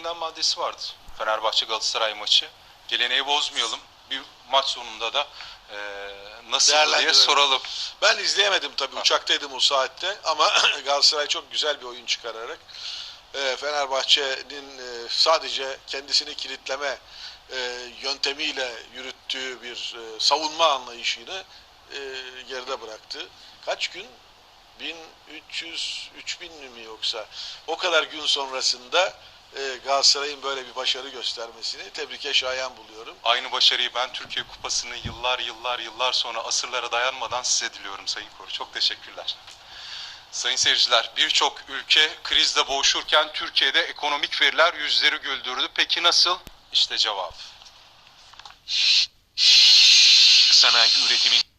gündem maddesi vardı. Fenerbahçe Galatasaray maçı. Geleneği bozmayalım. Bir maç sonunda da e, nasıl diye soralım. Ben izleyemedim tabii uçaktaydım o saatte ama Galatasaray çok güzel bir oyun çıkararak e, Fenerbahçe'nin e, sadece kendisini kilitleme e, yöntemiyle yürüttüğü bir e, savunma anlayışını e, geride bıraktı. Kaç gün? 1300 3000 mi yoksa o kadar gün sonrasında e, Galatasaray'ın böyle bir başarı göstermesini tebrike şayan buluyorum. Aynı başarıyı ben Türkiye Kupası'nı yıllar yıllar yıllar sonra asırlara dayanmadan size diliyorum Sayın Koru. Çok teşekkürler. Sayın seyirciler, birçok ülke krizle boğuşurken Türkiye'de ekonomik veriler yüzleri güldürdü. Peki nasıl? İşte cevap. Sanayi üretimin